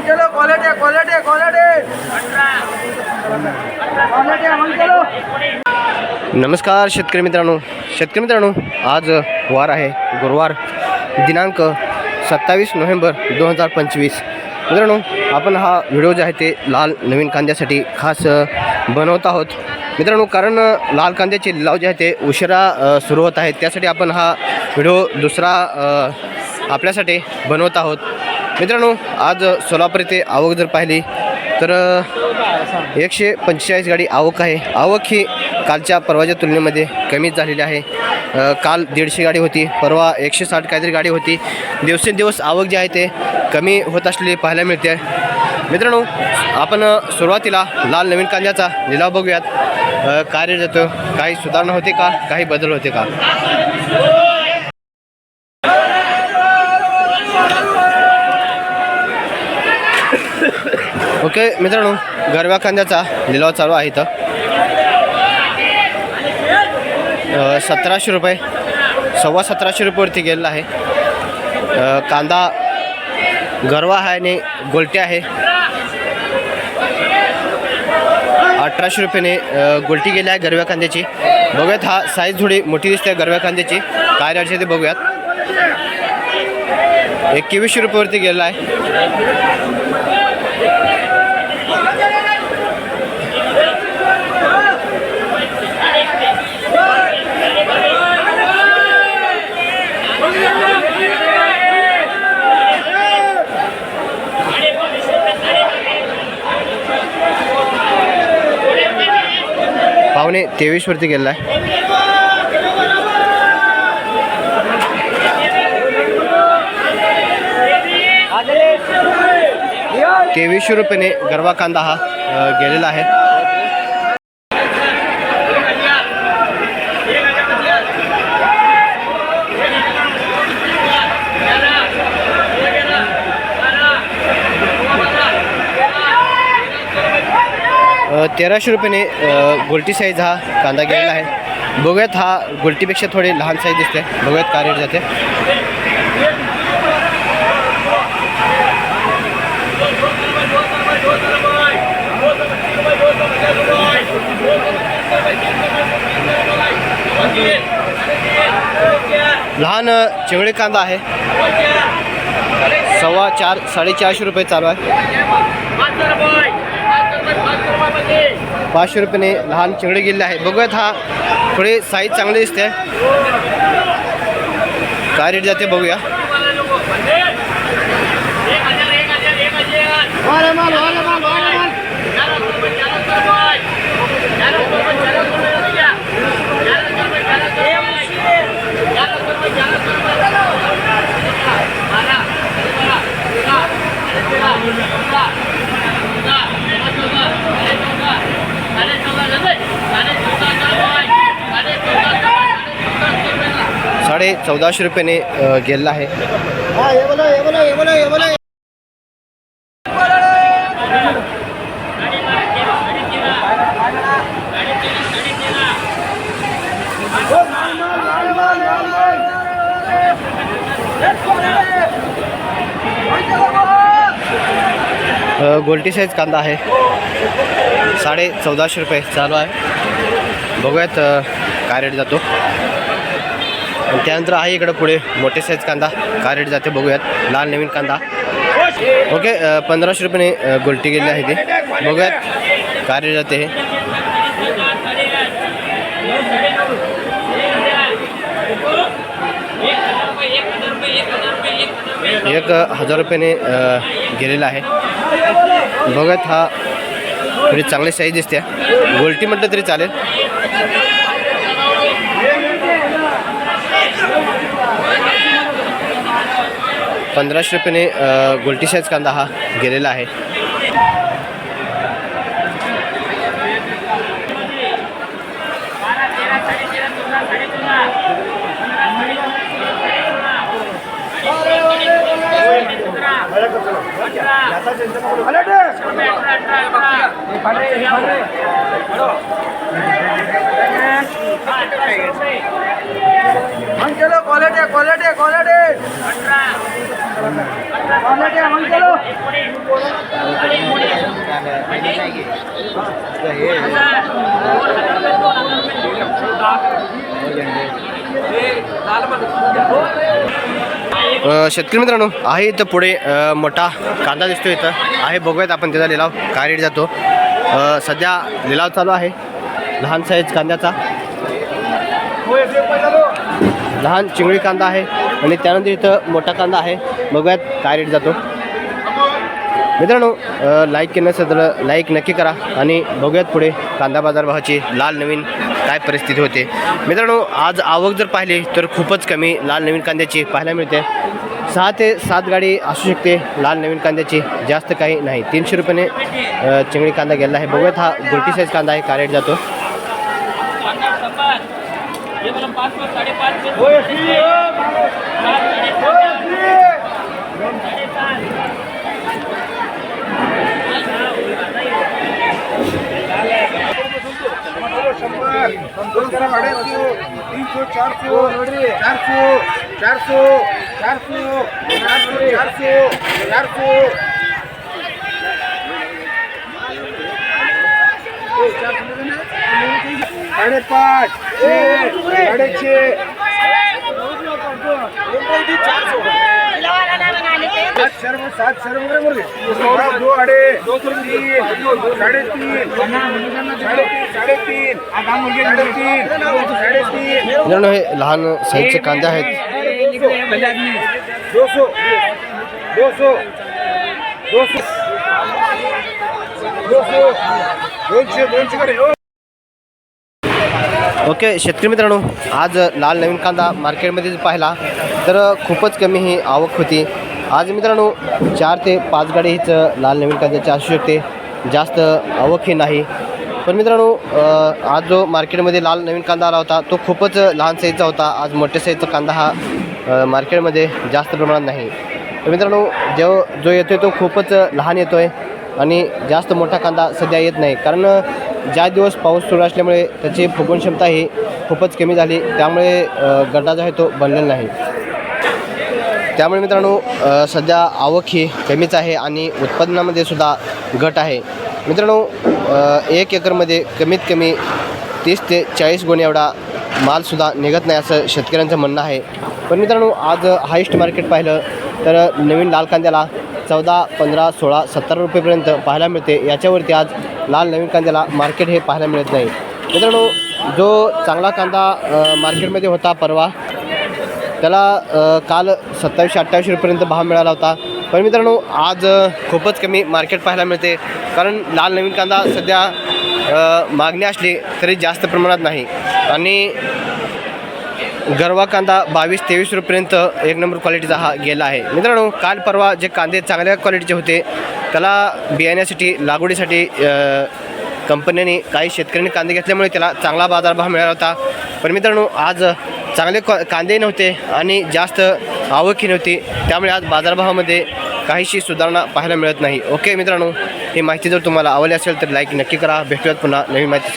चलो quality quality quality नमस्कार शेतकरी मित्रांनो शेतकरी मित्रांनो आज वार आहे गुरुवार दिनांक सत्तावीस नोव्हेंबर दोन हजार पंचवीस. मित्रांनो आपण हा व्हिडिओ जे आहे ते लाल नवीन कांद्यासाठी खास बनवत आहोत. मित्रांनो कारण लाल कांद्याचे लिलाव जे आहे ते उशिरा सुरू होत आहेत. त्यासाठी आपण हा व्हिडिओ दुसरा आपल्यासाठी बनवत आहोत. मित्रांनो आज सोलापूर येथे आवक जर पाहिली तर एकशे पंचेचाळीस गाडी आवक आहे. आवक ही कालच्या परवाच्या तुलनेमध्ये कमीच झालेली आहे. काल दीडशे गाडी होती परवा एकशे साठ काहीतरी गाडी होती. दिवसेंदिवस आवक जी आहे ते कमी होत असलेली पाहायला मिळते. मित्रांनो आपण सुरुवातीला लाल नवीन कांद्याचा लिलाव बघूयात. कार्य जातो काही सुधारणा होते का? काही बदल होते का? ओके मित्रांनो गरव्या कांद्याचा लिलाव चालू आहे इथं. सतराशे रुपये सव्वा सतराशे रुपयेवरती गेलेला आहे. कांदा गरवा आहे आणि गोलटे आहे. अठराशे रुपयाने गोलटी गेली आहे गरव्या कांद्याची बघूयात हा साईज थोडी मोठी दिसते गरव्या कांद्याची काय रेट ते बघूयात. एकवीसशे रुपयावरती गेलेला आहे. पावणे तेवीसवरती गेलेला आहे. तेवीसशे रुपयाने गरवा कांदा हा गेलेला आहे. तेराशे रुपयाने अ, गोलटी साईज हा कांदा गेलेला आहे. बघूयात हा गोलटीपेक्षा थोडी लहान साईज दिसते बघूयात का रेट जाते. लहान चिवळे कांदा आहे. सव्वा चार साडेचारशे रुपये चालू आहे. पाचशे रुपयाने लहान चिंगडे गेलेले आहे. बघूयात हा थोडी साईज चांगली दिसते. काय रेट जाते बघूया. चौदाशे रुपयाने गेलेला आहे. गोलटी साईज कांदा आहे. साडे चौदाशे रुपये चालू आहे. बघूयात काय रेट जातो. आणि त्यानंतर आहे इकडं पुढे मोठे साईज कांदा. काय रेट जाते बघूयात. लाल नवीन कांदा. ओके पंधराशे रुपयाने गोलटी गेली आहे ते. बघूयात. काय रेट जाते हे. एक हजार रुपयाने गेलेला आहे. बघत हा. थोडी चांगली साईज दिसते. गोलटी म्हटलं तरी चालेल. पंधराशे रुपयाने अ, गोलटी साईज कांदा हा गेलेला आहे. क्वालिटी क्वालिटी क्वालिटी शेतकरी मित्रांनो आहे इथं पुढे मोठा कांदा दिसतो इथं. आहे बघूयात आपण त्याचा लिलाव काय रेट जातो. सध्या लिलाव चालू आहे. लहान साईज कांद्याचा. लहान चिंगळी कांदा आहे. आणि त्यानंतर इथं मोठा कांदा आहे. बघूयात काय रेट जातो. मित्रांनो लाईक केलं सदर तर लाईक नक्की करा. आणि बघूयात पुढे कांदा बाजार भावाची लाल नवीन काय परिस्थिती होते. मित्रांनो आज आवक जर पाहिली तर खूपच कमी लाल नवीन कांद्याची पाहायला मिळते. सहा ते सात गाडी असू शकते लाल नवीन कांद्याची. जास्त काही नाही. तीनशे रुपयाने चिंगडी चिंगळी कांदा गेला आहे. बघूयात हा गुलटी साईज कांदा आहे. काय रेट जातो. तीन सौ चार सौ चार सौ। चार सौ चार सौ चार सौ चार सौ। साढ़े पाँच। सात शर्म सात दो अडे तीन साढ़े तीन साढ़े तीन हे लहान साईजचे कांदे आहेत. दो दो दो दोनशे दोनशे कडे हो. ओके शेतकरी मित्रांनो आज लाल नवीन कांदा मार्केटमध्ये जर पाहिला तर खूपच कमी ही आवक होती. आज मित्रांनो चार ते पाच गाडी हीच लाल नवीन कांद्याची असू शकते जास्त आवक ही नाही. पण मित्रांनो आज जो मार्केटमध्ये लाल नवीन कांदा आला होता तो खूपच लहान साईजचा होता. आज मोठ्या साईजचा कांदा हा मार्केटमध्ये जास्त प्रमाणात नाही. तर मित्रांनो जो जो येतो आहे तो खूपच लहान येतो आहे आणि जास्त मोठा कांदा सध्या येत नाही. कारण ज्या दिवस पाऊस सुरू असल्यामुळे त्याची फुगवण क्षमता ही खूपच कमी झाली. त्यामुळे अ, गड्डा जो आहे तो बनलेला नाही. त्यामुळे मित्रांनो सध्या आवक ही कमीच आहे आणि उत्पादनामध्ये सुद्धा घट आहे. मित्रांनो एक एकरमध्ये कमीत कमी तीस ते चाळीस गुण एवढा मालसुद्धा निघत नाही असं शेतकऱ्यांचं म्हणणं आहे. पण मित्रांनो आज हायस्ट मार्केट पाहिलं तर नवीन लाल कांद्याला चौदा पंधरा सोळा सत्तर रुपयेपर्यंत पाहायला मिळते. याच्यावरती आज लाल नवीन कांद्याला मार्केट हे पाहायला मिळत नाही. मित्रांनो जो चांगला कांदा मार्केटमध्ये होता परवा त्याला काल सत्तावीसशे अठ्ठावीसशे रुपयेपर्यंत भाव मिळाला होता. पण मित्रांनो आज खूपच कमी मार्केट पाहायला मिळते. कारण लाल नवीन कांदा सध्या मागणी असली तरी जास्त प्रमाणात नाही. आणि गरवा कांदा बावीस तेवीस रुपयेपर्यंत एक नंबर क्वालिटीचा हा गेला आहे. मित्रांनो काल परवा जे कांदे चांगल्या क्वालिटीचे होते त्याला बियाण्यासाठी लागवडीसाठी कंपन्यांनी काही शेतकऱ्यांनी कांदे घेतल्यामुळे त्याला चांगला बाजारभाव मिळाला होता. पण मित्रांनो आज चांगले क्वा कांदे नव्हते आणि जास्त आवकही नव्हती. त्यामुळे आज बाजारभावामध्ये काहीशी सुधारणा पाहायला मिळत नाही. ओके मित्रांनो ही माहिती जर तुम्हाला आवडली असेल तर लाईक नक्की करा. भेटूयात पुन्हा नवीन माहिती